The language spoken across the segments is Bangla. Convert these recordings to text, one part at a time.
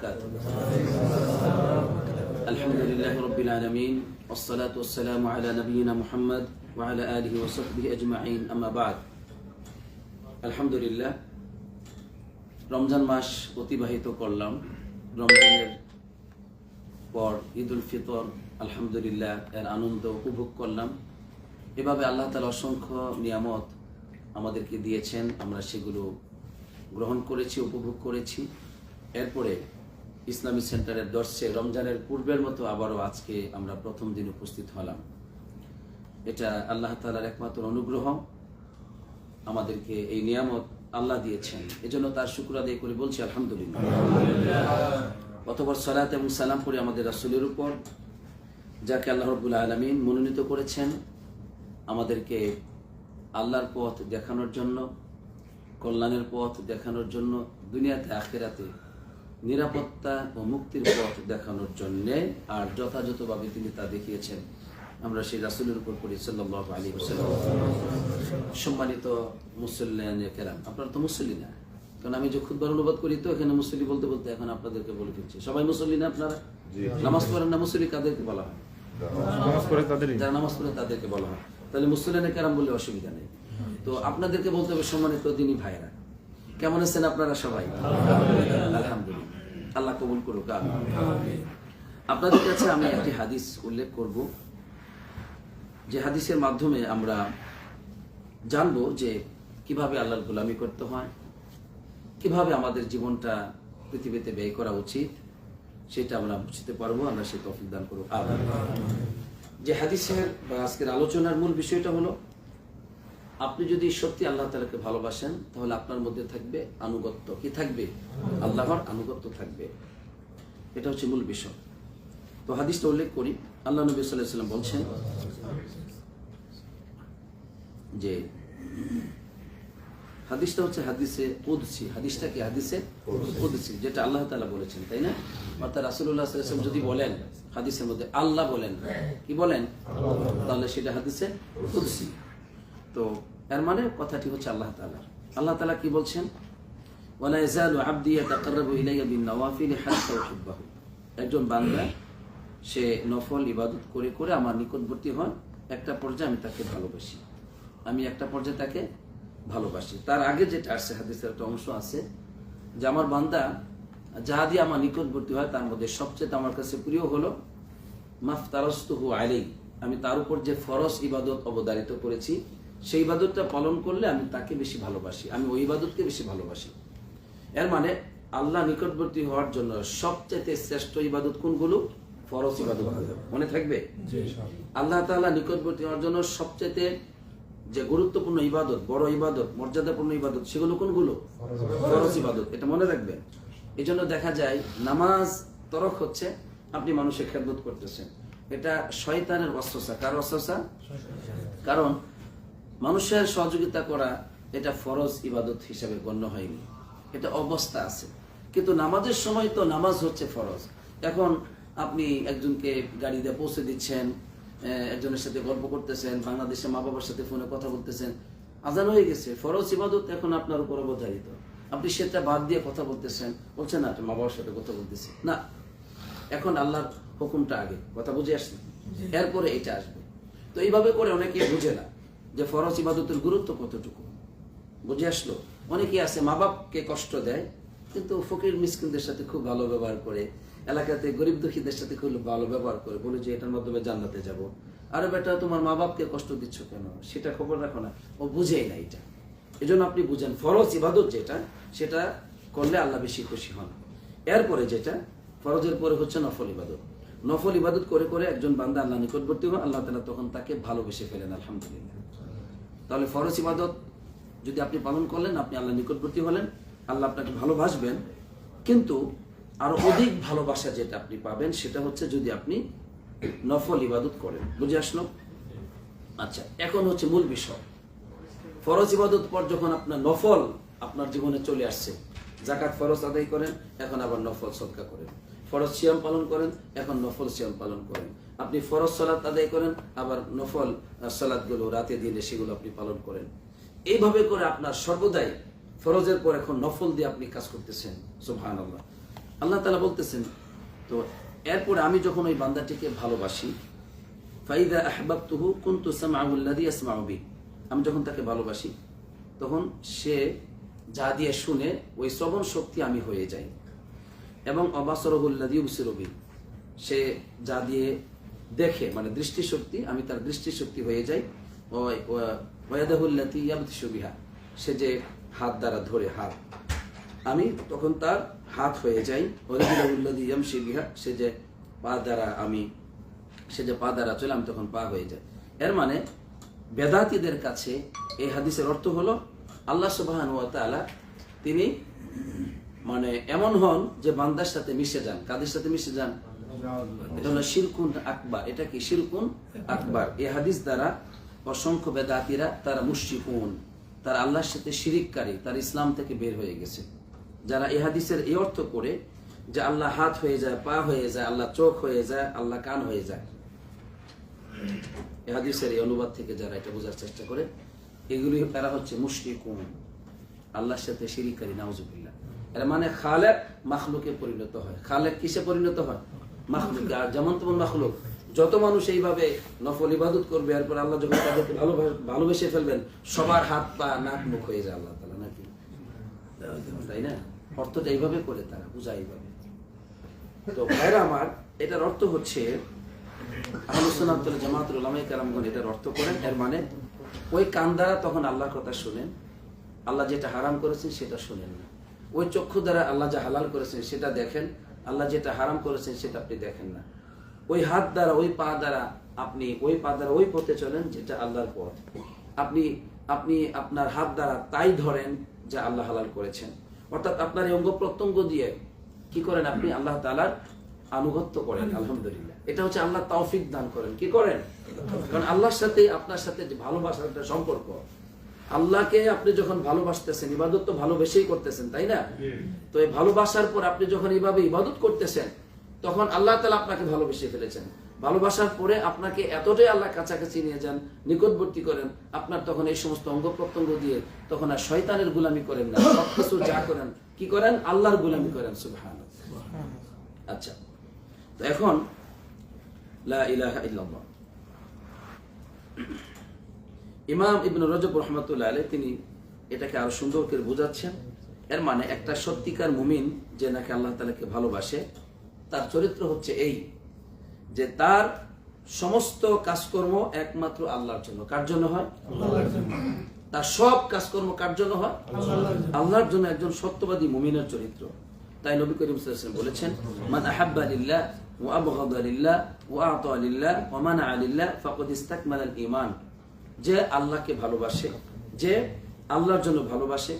وبركاته الحمد لله رب العالمين والصلاة والسلام على نبينا محمد وعلى آله وصحبه أجمعين أما بعد الحمد لله রমজান মাস অতিবাহিত করলাম রমজানের পর ঈদুল ফিতর আলহামদুলিল্লাহ এর আনন্দ উপভোগ করলাম এভাবে আল্লাহ তালা অসংখ্য নিয়ামত আমাদেরকে দিয়েছেন আমরা সেগুলো গ্রহণ করেছি উপভোগ করেছি এরপরে ইসলামী সেন্টারের দর্শে রমজানের পূর্বের মতো আবারও আজকে আমরা প্রথম দিন উপস্থিত হলাম। এটা আল্লাহ তালার একমাত্র অনুগ্রহ। আমাদেরকে এই নিয়ামত আল্লাহ দিয়েছেন। এজন্য তার শুক্র আদায় করে বলছি, আলহামদুলিল্লাহ। অতপর সালাত এবং সালাম পড়ে আমাদের রাসুলের উপর, যাকে আল্লাহ রবুল্লা আলমিন মনোনীত করেছেন। আমাদেরকে আল্লাহর পথ দেখানোর জন্য, কল্যাণের পথ দেখানোর জন্য, দুনিয়াতে, আখেরাতে নিরাপত্তা ও মুক্তির পথ দেখানোর জন্যে আর যথাযথভাবে তিনি তা দেখিয়েছেন। আমরা সেই রাসুলের উপর পড়ি সাল্লাহ আলী হোসেন সম্মানিত মুসল্লিয়ান কেরাম আপনারা তো মুসল্লি না। কারণ আমি যে খুদবার অনুবাদ করি তো এখানে মুসল্লি বলতে বলতে এখন আপনাদেরকে বলে ফেলছি। সবাই মুসল্লি না আপনারা? নামাজ পড়েন না মুসল্লি কাদেরকে বলা হয়? যারা নামাজ পড়েন তাদেরকে বলা হয়। তাহলে মুসলিনে কেরাম বলে অসুবিধা নেই। তো আপনাদেরকে বলতে হবে সম্মানিত দিনী ভাইরা কেমন আছেন আপনারা সবাই? আলহামদুলিল্লাহ। আল্লাহ কবুল করুক আপনাদের কাছে আমি একটি হাদিস উল্লেখ করব। যে হাদিসের মাধ্যমে আমরা জানব যে কীভাবে আল্লাহর গোলামি করতে হয়, কীভাবে আমাদের জীবনটা পৃথিবীতে ব্যয় করা উচিত, সেটা আমরা বুঝতে পারব আমরা সে তফিক দান করব যে হাদিসের বা আজকের আলোচনার মূল বিষয়টা হলো আপনি যদি সত্যি আল্লাহ তালাকে ভালোবাসেন, তাহলে আপনার মধ্যে থাকবে আনুগত্য। কি থাকবে? আল্লাহর আনুগত্য থাকবে। এটা হচ্ছে মূল বিষয়। তো হাদিসটা উল্লেখ করি। আল্লাহ নবী সাল্লাম বলছেন যে, হাদিসটা হচ্ছে হাদিসে কুদসি। হাদিসটা কি? হাদিসে কুদসি, যেটা আল্লাহ তালা বলেছেন, তাই না? অর্থাৎ আলাইহি ওয়াসাল্লাম যদি বলেন, হাদিসের মধ্যে আল্লাহ বলেন, কি বলেন? তাহলে সেটা হাদিসে কুদসি। তো এর মানে কথাটি হচ্ছে আল্লাহ তাআলা আল্লাহ তালা কি বলছেন? একজন বান্দা, সে নফল ইবাদত করে করে আমার নিকটবর্তী হয় একটা পর্যায়ে আমি তাকে ভালোবাসি। আমি একটা পর্যায়ে তাকে ভালোবাসি। তার আগে যেটা আসছে, হাদিসের একটা অংশ আছে, যে আমার বান্দা যাহা দিয়ে আমার নিকটবর্তী হয়, তার মধ্যে সবচেয়ে আমার কাছে প্রিয় হলো মাফ তারস্তহু আলাই আমি তার উপর যে ফরজ ইবাদত অবদারিত করেছি সেই ইবাদতটা পালন করলে আমি তাকে বেশি ভালোবাসি আমি ওই ইবাদতকে বেশি ভালোবাসি। এর মানে আল্লাহ নিকটবর্তী হওয়ার জন্য সবচেয়ে শ্রেষ্ঠ ইবাদত কোনগুলো? ফরজ ইবাদত। মনে থাকবে? আল্লাহ তাআলা নিকটবর্তী হওয়ার জন্য সবচেয়ে যে গুরুত্বপূর্ণ ইবাদত বড় ইবাদত মর্যাদাপূর্ণ ইবাদত সেগুলো কোনগুলো? ফরজ ইবাদত। এটা মনে রাখবেন এই জন্য দেখা যায় নামাজ তরক হচ্ছে আপনি মানুষের খেদমত করতেছেন। এটা শয়তানের অস্ত্রসা কার অস্ত্রসা কারণ মানুষের সহযোগিতা করা এটা ফরজ ইবাদত হিসাবে গণ্য হয়নি। এটা অবস্থা আছে। কিন্তু নামাজের সময় তো নামাজ হচ্ছে ফরজ। এখন আপনি একজনকে গাড়ি দিয়ে পৌঁছে দিচ্ছেন একজনের সাথে গল্প করতেছেন বাংলাদেশে মা বাবার সাথে ফোনে কথা বলতেছেন আজান হয়ে গেছে। ফরজ ইবাদত এখন আপনার উপর অবধারিত। আপনি সেটা বাদ দিয়ে কথা বলতেছেন বলছেন না মা বাবার সাথে কথা বলতেছি। না এখন আল্লাহর হুকুমটা আগে। কথা বুঝে আসছে? এরপরে এটা আসবে। তো এইভাবে করে অনেকে বুঝে না। যে ফরজ ইবাদতের গুরুত্ব কতটুকু? বুঝে আসলো? অনেকে আছে মা বাপকে কষ্ট দেয়, কিন্তু ফকির মিসকিনদের সাথে খুব ভালো ব্যবহার করে, এলাকাতে গরিব দুঃখীদের সাথে খুব ভালো ব্যবহার করে, বলে যে এটার মাধ্যমে জান্নাতে যাব। আরে বেটা, তোমার মা বাপকে কষ্ট দিচ্ছ কেন? সেটা খবর রাখো না। ও বুঝেই না এটা। এই জন্য আপনি বুঝেন, ফরজ ইবাদত যেটা, সেটা করলে আল্লাহ বেশি খুশি হন। এরপরে যেটা, ফরজের পরে হচ্ছে নফল ইবাদত। নফল ইবাদত করে করে একজন বান্দা আল্লাহ নিকটবর্তী হয়, আল্লাহ তালা তখন তাকে ভালোবেসে ফেলেন, আলহামদুলিল্লাহ। তাহলে ফরজ ইবাদত যদি আপনি পালন করলেন, আপনি আল্লাহ নিকটবর্তী হলেন, আল্লাহ আপনাকে ভালোবাসবেন। কিন্তু আরও অধিক ভালোবাসা যেটা আপনি পাবেন, সেটা হচ্ছে যদি আপনি নফল ইবাদত করেন। বুঝে আসলো? আচ্ছা এখন হচ্ছে মূল বিষয়। ফরজ ইবাদত পর যখন আপনার নফল আপনার জীবনে চলে আসছে জাকাত ফরজ আদায় করেন, এখন আবার নফল সদকা করেন। ফরজ সিয়াম পালন করেন, এখন নফল সিয়াম পালন করেন। আপনি ফরজ সালাত আদায় করেন, আবার নফল সালাদগুলো রাতে দিনে সেগুলো আপনি পালন করেন। এইভাবে করে আপনার সর্বদাই ফরজের পর এখন নফল দিয়ে আপনি কাজ করতেছেন। সুবহান আল্লাহ আল্লাহ তালা বলতেছেন, তো এরপর আমি যখন ওই বান্দাটিকে ভালোবাসি, ফাইদা আহবাবতুহু কুনতু সামাউল্লাযী ইয়াসমাউ বি আমি যখন তাকে ভালোবাসি, তখন সে যা দিয়ে শুনে ওই শ্রবণ শক্তি আমি হয়ে যাই। এবং অবাসরহুল্লাদি উসিরবি সে যা দিয়ে দেখে মানে দৃষ্টিশক্তি, আমি তার দৃষ্টিশক্তি হয়ে যাই। ওয়াদাহুল্লাতি সে যে হাত দ্বারা ধরে হাত। আমি তখন তার হাত হয়ে যাই। বিহা। সে যে পা দ্বারা আমি, সে যে পা দ্বারা চলে, আমি তখন পা হয়ে যাই। এর মানে বেদাতিদের কাছে এই হাদিসের অর্থ হলো, আল্লাহ সুবাহান ওয়া তাআলা তিনি মানে এমন হন যে বান্দার সাথে মিশে যান। কাদের সাথে মিশে যান? এটা হলো শিরকুন এটা কি? শিরকুন হাদিস দ্বারা অসংখ্য বেদাতিরা তারা মুশরিকুন তারা আল্লাহর সাথে শিরিককারী, তার ইসলাম থেকে বের হয়ে গেছে। যারা এই অর্থ করে যে আল্লাহ হাত হয়ে যায়, পা হয়ে যায়, আল্লাহ চোখ হয়ে যায়, আল্লাহ কান হয়ে যায়। এই হাদিসের এই অনুবাদ থেকে যারা এটা বোঝার চেষ্টা করে, এগুলি তারা হচ্ছে মুশরিকুন আল্লাহর সাথে শিরিকারী নাউজুবিল্লাহ। এর মানে খালেক মাখলুকে পরিণত হয়। খালেক কিসে পরিণত হয়? যেমন তেমন মাখলুক। যত মানুষ এইভাবে নফল ইবাদত করবে, এরপর আল্লাহ যখন তাদেরকে ভালো ভালোবেসে ফেলবেন, সবার হাত পা, নাক, মুখ হয়ে যায় আল্লাহ তালা নাকি? তাই না? অর্থটা এইভাবে করে তারা বুঝা এইভাবে। তো ভাইরা আমার, এটার অর্থ হচ্ছে আহলুসুন্নাতুল জামাতুল উলামায়ে কেরামগণ এটার অর্থ করেন, এর মানে ওই কান দ্বারা তখন আল্লাহর কথা শুনেন, আল্লাহ যেটা হারাম করেছেন সেটা শুনেন না। ওই চক্ষু দ্বারা আল্লাহ যা হালাল করেছেন সেটা দেখেন আল্লাহ যেটা হারাম করেছেন সেটা আপনি দেখেন না। ওই হাত দ্বারা, ওই পা দ্বারা আপনি, ওই পা দ্বারা ওই পথে চলেন যেটা আল্লাহর পথ। আপনি আপনি আপনার হাত দ্বারা তাই ধরেন যা আল্লাহ হালাল করেছেন। অর্থাৎ আপনার এই অঙ্গ প্রত্যঙ্গ দিয়ে কি করেন আপনি? আল্লাহ তালার আনুগত্য করেন, আলহামদুলিল্লাহ। এটা হচ্ছে আল্লাহ তৌফিক দান করেন। কি করেন? কারণ আল্লাহর সাথে আপনার সাথে যে ভালোবাসার একটা সম্পর্ক আল্লাহকে আপনি যখন ভালোবাসতেছেন ইবাদত তো ভালোবেসেই করতেছেন তাই না? তো এই ভালোবাসার পর আপনি যখন এইভাবে ইবাদত করতেছেন তখন আল্লাহ তালা আপনাকে ভালোবেসে ফেলেছেন। ভালোবাসার পরে আপনাকে এতটাই আল্লাহ কাছাকাছি নিয়ে যান নিকটবর্তী করেন আপনার তখন এই সমস্ত অঙ্গ প্রত্যঙ্গ দিয়ে তখন আর শয়তানের গুলামি করেন না। সব কিছু যা করেন কি করেন? আল্লাহর গুলামি করেন সুবহান আচ্ছা তো এখন লা ইলাহা ইল্লাল্লাহ। ইমাম ইবন রজব রহমতুল্লাহ আলী তিনি এটাকে আরও সুন্দর করে বোঝাচ্ছেন। এর মানে একটা সত্যিকার মুমিন যে নাকি আল্লাহ তালাকে ভালোবাসে তার চরিত্র হচ্ছে এই যে তার সমস্ত কাজকর্ম একমাত্র আল্লাহর জন্য। কার জন্য হয়? তার সব কাজকর্ম কার জন্য হয়? আল্লাহর জন্য। একজন সত্যবাদী মুমিনের চরিত্র। তাই নবী করিম বলেছেন মান আহাব্বা লিল্লাহ ওয়া আবগাদা লিল্লাহ ওয়া আতা লিল্লাহ ওয়া মানা লিল্লাহ ফাকাদ ইসতাকমালা আল ঈমান। যে আল্লাহকে ভালোবাসে, যে আল্লাহর জন্য ভালোবাসে,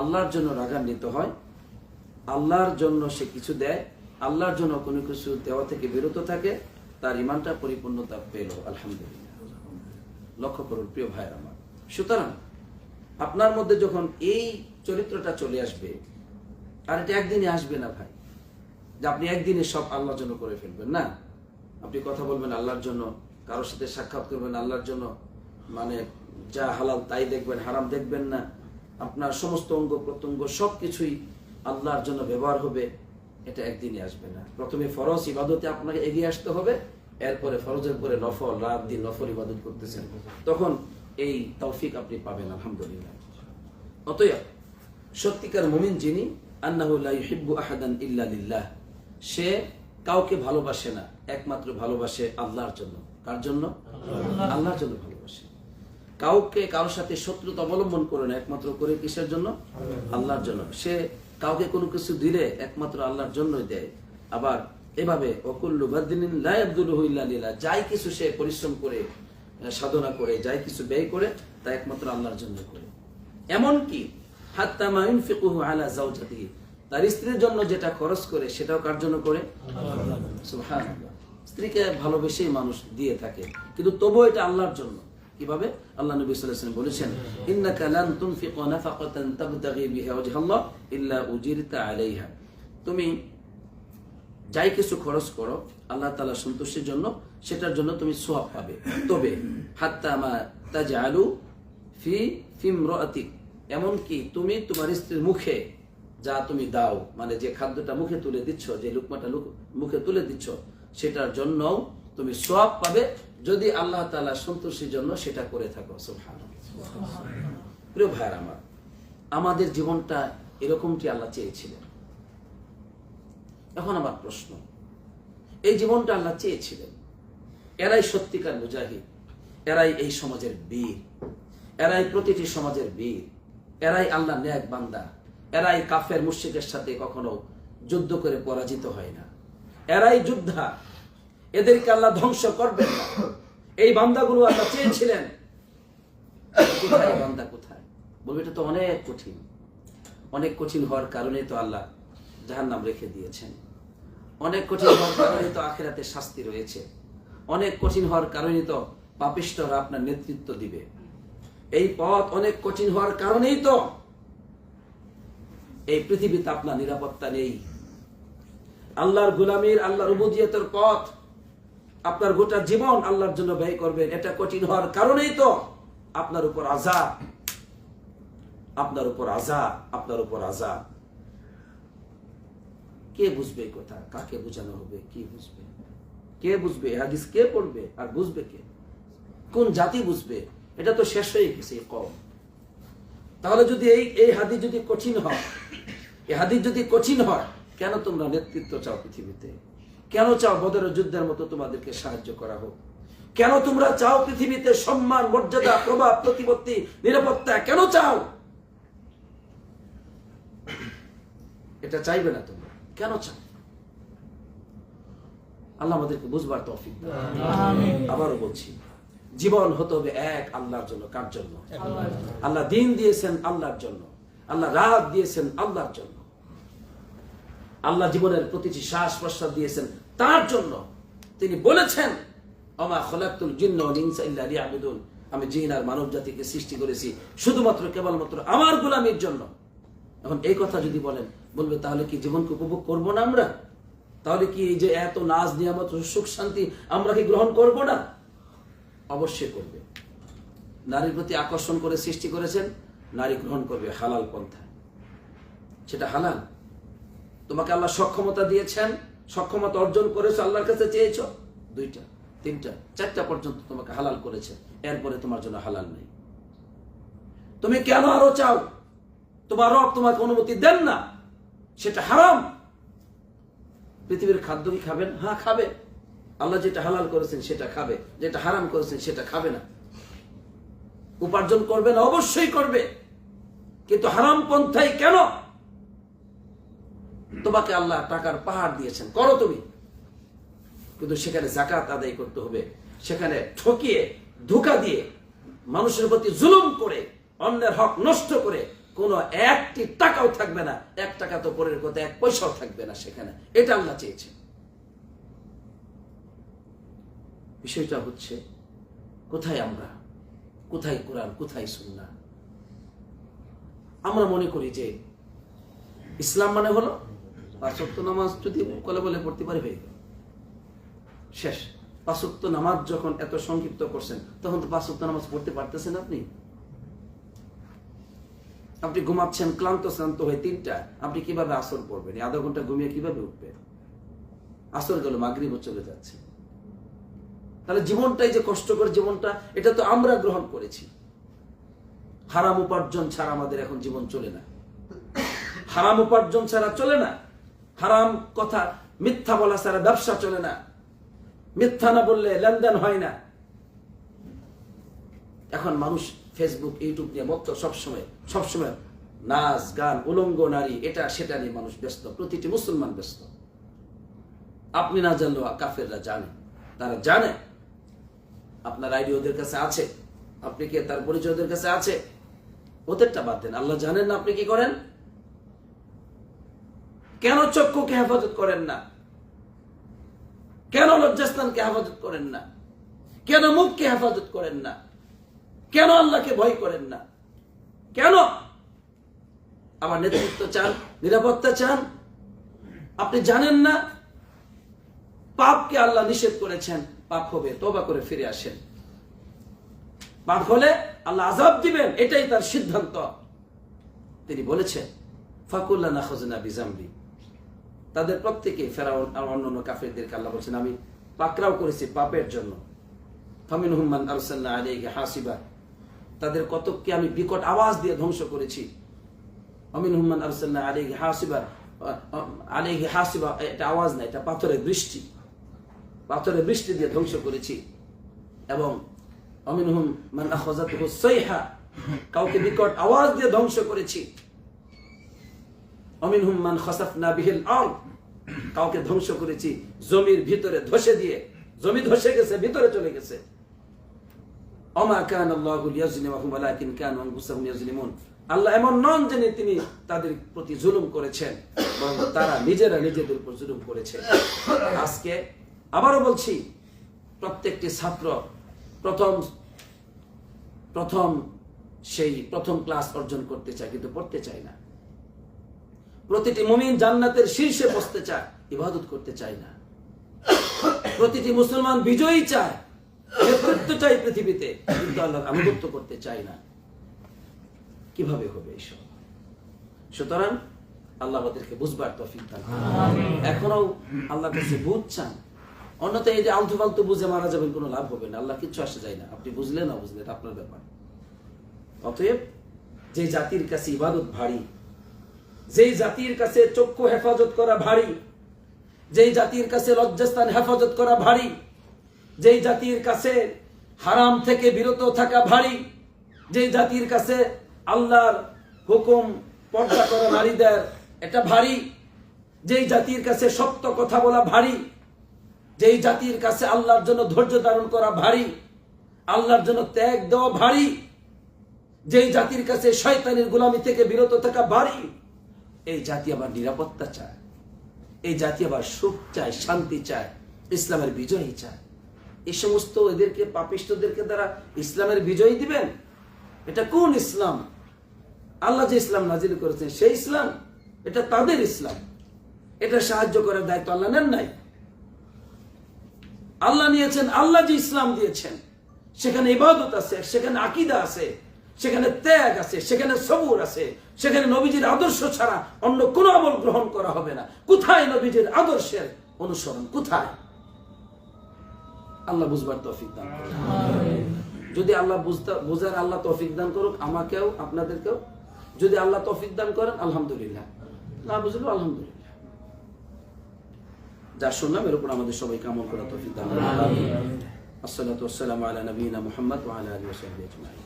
আল্লাহর জন্য রাগান্বিত হয়, আল্লাহর জন্য সে কিছু দেয়, আল্লাহর জন্য কোনো কিছু দেওয়া থেকে বিরত থাকে, তার ইমানটা পরিপূর্ণতা পেল, আলহামদুলিল্লাহ। লক্ষ্য করুন, প্রিয় ভাইয়ের আমার। সুতরাং, আপনার মধ্যে যখন এই চরিত্রটা চলে আসবে, আর এটা একদিনে আসবে না ভাই, যে আপনি একদিনে সব আল্লাহর জন্য করে ফেলবেন, না? আপনি কথা বলবেন, আল্লাহর জন্য, কারোর সাথে সাক্ষাৎ করবেন, আল্লাহর জন্য মানে যা হালাল তাই দেখবেন, হারাম দেখবেন না। আপনার সমস্ত অঙ্গ প্রত্যঙ্গ সব কিছুই আল্লাহর জন্য ব্যবহার হবে, এটা একদিনই আসবে না। প্রথমে ফরজ ইবাদতে আপনাকে এগিয়ে আসতে হবে, এরপরে ফরজের পরে নফল, রাত দিন নফল ইবাদত করতেছেন। তখন এই তৌফিক আপনি পাবেন, আলহামদুলিল্লাহ। অতএব, সত্যিকার মুমিন যিনি, আন্নাহু লা ইউহিব্বু আহাদান ইল্লা লিল্লাহ, সে কাউকে ভালোবাসে না, একমাত্র ভালোবাসে আল্লাহর জন্য। কার জন্য? আল্লাহর জন্য কাউকে কারোর সাথে শত্রুতা অবলম্বন করে না, একমাত্র করে কিসের জন্য? আল্লাহর জন্য। সে কাউকে কোনো কিছু দিলে একমাত্র আল্লাহর জন্যই দেয়। আবার এভাবে, অকুল্লু লিল্লাহ যাই কিছু সে পরিশ্রম করে সাধনা করে, যাই কিছু ব্যয় করে, তা একমাত্র আল্লাহর জন্য করে। এমনকি আলা তার স্ত্রীর জন্য যেটা খরচ করে, সেটাও কার জন্য করে? স্ত্রীকে ভালোবেসেই মানুষ দিয়ে থাকে, কিন্তু তবুও এটা আল্লাহর জন্য। কীভাবে? আল্লাহ নবী সাল্লাল্লাহু বলেছেন, ইন্নাকা লান তুনফিকু আলাইহা। তুমি যাই কিছু খরচ করো, আল্লাহ তাআলা সন্তুষ্টির জন্য সেটার জন্য তুমি সোয়াব পাবে। তবে, হাত্তা মা তাজআলু ফি ফিমরাতিক এমনকি তুমি তোমার স্ত্রীর মুখে যা তুমি দাও মানে যে খাদ্যটা মুখে তুলে দিচ্ছ, যে লুকমাটা মুখে তুলে দিচ্ছ, সেটার জন্য তুমি সব পাবে। যদি আল্লাহ তাআলা সন্তোষীর জন্য সেটা করে থাকো প্রিয় ভাইয়ের আমার আমাদের জীবনটা এরকমটি আল্লাহ চেয়েছিলেন। এখন আমার প্রশ্ন এই জীবনটা আল্লাহ চেয়েছিলেন? এরাই সত্যিকার মুজাহিদ এরাই এই সমাজের বীর এরাই প্রতিটি সমাজের বীর এরাই আল্লাহ ন্যাক বান্দা এরাই কাফের মুশরিকের সাথে কখনো যুদ্ধ করে পরাজিত হয় না। এরাই যোদ্ধা এদেরকে আল্লাহ ধ্বংস করবেন এই বান্দাগুলো আল্লাহ চেয়েছিলেন। বান্দা কোথায়? বলবে এটা তো অনেক কঠিন। অনেক কঠিন হওয়ার কারণে তো আল্লাহ জাহার নাম রেখে দিয়েছেন। অনেক কঠিন হওয়ার কারণে তো আখেরাতে শাস্তি রয়েছে। অনেক কঠিন হওয়ার কারণে তো পাপিষ্টরা আপনার নেতৃত্ব দিবে। এই পথ অনেক কঠিন হওয়ার কারণেই তো এই পৃথিবীতে আপনার নিরাপত্তা নেই। আল্লাহর গুলামির, আল্লাহর উবুদিয়তের পথ আপনার গোটা জীবন আল্লাহর জন্য ব্যয় করবেন। এটা কঠিন হওয়ার কারণেই তো আপনার উপর আজাব আপনার উপর আজাব আপনার উপর আজাব কে বুঝবে কথা? কাকে বোঝানো হবে? কি বুঝবে? কে বুঝবে? হাদিস কে পড়বে? আর বুঝবে কে? কোন জাতি বুঝবে? এটা তো শেষ হয়ে গেছে কম তাহলে যদি এই এই হাদিস যদি কঠিন হয়, এই হাদিস যদি কঠিন হয়, কেন তোমরা নেতৃত্ব চাও পৃথিবীতে? কেন চাও বদর যুদ্ধের মতো তোমাদেরকে সাহায্য করা হোক? কেন তোমরা চাও পৃথিবীতে সম্মান মর্যাদা প্রভাব প্রতিপত্তি নিরাপত্তা? কেন চাও? এটা চাইবে না তোমরা। কেন চাও? আল্লাহ আমাদেরকে বুঝবার তৌফিক। আবারও বলছি জীবন হতে হবে এক আল্লাহর জন্য। কার জন্য? আল্লাহ দিন দিয়েছেন আল্লাহর জন্য। আল্লাহ রাত দিয়েছেন আল্লাহর জন্য। আল্লাহ জীবনের প্রতিটি শ্বাস প্রশ্বাস দিয়েছেন তার জন্য তিনি বলেছেন, আমা খলাকুল জিন্ন ওয়াল ইনসা ইল্লা লিয়াবুদুন। আমি জিন আর মানব জাতিকে সৃষ্টি করেছি শুধুমাত্র কেবলমাত্র আমার গোলামির জন্য। এখন এই কথা যদি বলেন, বলবে, তাহলে কি জীবনকে উপভোগ করব না আমরা? তাহলে কি এই যে এত নাজ, নিয়ামত, সুখ, শান্তি আমরা কি গ্রহণ করব না? অবশ্যই করবে। নারীর প্রতি আকর্ষণ করে সৃষ্টি করেছেন, নারী গ্রহণ করবে হালাল পন্থা সেটা হালাল। তোমাকে আল্লাহ সক্ষমতা দিয়েছেন সক্ষমতা অর্জন করেছ, আল্লাহর কাছে চেয়েছ? দুইটা, তিনটা, চারটা পর্যন্ত তোমাকে হালাল করেছে। এরপরে তোমার জন্য হালাল নেই। তুমি কেন আরও চাও? তোমার রব তোমাকে অনুমতি দেন না। সেটা হারাম। পৃথিবীর খাদ্য কি খাবেন? হ্যাঁ খাবে। আল্লাহ যেটা হালাল করেছেন সেটা খাবে। যেটা হারাম করেছেন সেটা খাবে না। উপার্জন করবে না, অবশ্যই করবে। কিন্তু হারাম পন্থায় কেন? তোমাকে আল্লাহ টাকার পাহাড় দিয়েছেন। করো তুমি। কিন্তু সেখানে জাকাত আদায় করতে হবে। সেখানে ঠকিয়ে, ধোকা দিয়ে মানুষের প্রতি জুলুম করে, অন্যের হক নষ্ট করে কোনো একটি টাকাও থাকবে না। এক টাকা তো পরের কথা, এক পয়সাও থাকবে না সেখানে। এটা আল্লাহ চেয়েছেন বিষয়টা হচ্ছে, কোথায় আমরা? কোথায় কোরআন, কোথায় সুন্না আমরা মনে করি যে ইসলাম মানে হলো পাঁচক্ত নামাজ যদি কলে বলে পড়তে পারে হয়ে শেষ। পাঁচক্ত নামাজ যখন এত সংক্ষিপ্ত করছেন, তখন তো পাঁচক্ত নামাজ পড়তে পারতেছেন আপনি? আপনি ঘুমাচ্ছেন, ক্লান্ত, শ্রান্ত হয়ে তিনটা, আপনি কীভাবে আসর পড়বেন? আধা ঘণ্টা ঘুমিয়ে কীভাবে উঠবেন? আসর গেল মাগরিব চলে যাচ্ছে। তাহলে জীবনটাই যে কষ্টকর জীবনটা, এটা তো আমরা গ্রহণ করেছি। হারাম উপার্জন ছাড়া আমাদের এখন জীবন চলে না। হারাম উপার্জন ছাড়া চলে না। হারাম কথা, মিথ্যা বলা ছাড়া ব্যবসা চলে না। মিথ্যা না বললে লেনদেন হয় না। এখন মানুষ ফেসবুক ইউটিউব নিয়ে মত সবসময় সবসময় নাচ, গান, উলঙ্গ নারী, এটা সেটা নিয়ে মানুষ ব্যস্ত। প্রতিটি মুসলমান ব্যস্ত। আপনি না জানলেও কাফেররা জানে। তারা জানে আপনার আইডি ওদের কাছে আছে। আপনি কি তার পরিচয় ওদের কাছে আছে? ওদেরটা বাদ দেন। আল্লাহ জানেন না আপনি কি করেন? কেন চক্ষুকে হেফাজত করেন না? কেন লজ্জাস্থানকে হেফাজত করেন না? কেন মুখকে হেফাজত করেন না? কেন আল্লাহকে ভয় করেন না? কেন? আমার নেতৃত্ব চান, নিরাপত্তা চান। আপনি জানেন না? পাপকে আল্লাহ নিষেধ করেছেন, পাপ হবে তোবা করে ফিরে আসেন। পাপ হলে আল্লাহ আজাব দিবেন, এটাই তার সিদ্ধান্ত। তিনি বলেছেন, ফাকুল্লা নাখজনা বিজাম্বি তাদের প্রত্যেকে ফেরাউন আর অন্যান্য কাফেরদেরকে আল্লাহ বলছেন, আমি পাকড়াও করেছি পাপের জন্য। ফামিন হুম্মান আরসাল্লাহ আলাইহি হাসিবা। তাদের কতককে আমি বিকট আওয়াজ দিয়ে ধ্বংস করেছি। অমিন হুম্মান আরসাল্লাহ আলাইহি হাসিবা আলাইহি হাসিবা, এটা আওয়াজ না, এটা পাথরের বৃষ্টি পাথরের বৃষ্টি দিয়ে ধ্বংস করেছি। এবং অমিন হুম মান আখজাতুহু সাইহা কাউকে বিকট আওয়াজ দিয়ে ধ্বংস করেছি। অমিন হুম্মান খসাফনা বিহিল আল কাউকে ধ্বংস করেছি, জমির ভিতরে ধসে দিয়ে, জমি ধসে গেছে, ভিতরে চলে গেছে। অমা কান কানু আল্লাহ এমন নন তিনি তাদের প্রতি জুলুম করেছেন, বরং তারা নিজেরা নিজেদের উপর জুলুম করেছে আজকে আবারও বলছি, প্রত্যেকটি ছাত্র প্রথম প্রথম সেই প্রথম ক্লাস অর্জন করতে চায়, কিন্তু পড়তে চায় না। প্রতিটি মুমিন জান্নাতের শীর্ষে বসতে চায় ইবাদত করতে চায় না। প্রতিটি মুসলমান বিজয়ী চায় নেতৃত্ব চাই পৃথিবীতে কিন্তু আল্লাহ আনুগত্য করতে চায় না। কীভাবে হবে এইসব সুতরাং আল্লাহ আমাদেরকে বুঝবার তফিক দান এখনও আল্লাহ কাছে বুঝ চান। অন্যথায় এই যে আলতু ফালতু বুঝে মারা যাবেন কোনো লাভ হবে না। আল্লাহ কিচ্ছু আসে যায় না। আপনি বুঝলেন না বুঝলেন আপনার ব্যাপার। অতএব যে জাতির কাছে ইবাদত ভারী যেই জাতির কাছে চক্ষু হেফাজত করা ভারী, যেই জাতির কাছে লজ্জাস্থান হেফাজত করা ভারী, যেই জাতির কাছে হারাম থেকে বিরত থাকা ভারী, যেই জাতির কাছে আল্লাহর হুকুম পর্দা করা নারীদের এটা ভারী, যেই জাতির কাছে সত্য কথা বলা ভারী, যেই জাতির কাছে আল্লাহর জন্য ধৈর্য ধারণ করা ভারী, আল্লাহর জন্য ত্যাগ দেওয়া ভারী, যেই জাতির কাছে শয়তানের গোলামি থেকে বিরত থাকা ভারী এই জাতি আবার নিরাপত্তা চায়। এই জাতি আবার সুখ চায়, শান্তি চায়, ইসলামের বিজয়ী চায়। এই সমস্ত এদেরকে, পাপিষ্টদেরকে দ্বারা ইসলামের বিজয়ী দিবেন? এটা কোন ইসলাম? আল্লাহ যে ইসলাম নাজিল করেছেন, সেই ইসলাম? এটা তাদের ইসলাম। এটা সাহায্য করার দায়িত্ব আল্লাহ নেন নাই? আল্লাহ নিয়েছেন, আল্লাহ যে ইসলাম দিয়েছেন, সেখানে ইবাদত আছে, সেখানে আকিদা আছে। সেখানে ত্যাগ আছে সেখানে সবুর আছে সেখানে নবীজির আদর্শ ছাড়া অন্য কোন আমল গ্রহণ করা হবে না। কোথায় নবীজির আদর্শের অনুসরণ? কোথায়? আল্লাহ বুঝবার তৌফিক দান করুন। যদি আল্লাহ বুঝতে বুঝার আল্লাহ তৌফিক দান করুক আমাকেও আপনাদেরকেও। যদি আল্লাহ তৌফিক দান করেন আলহামদুলিল্লাহ। না বুঝলো আলহামদুলিল্লাহ। যা শুনলাম এর উপর আমাদের সবাইকে আমল করা তৌফিক দান আসসালাতু ওয়াসসালামু আলা নবিয়িনা মুহাম্মদ ওয়া আলা আলিহি ওয়া সাহবিহি আজমাইন।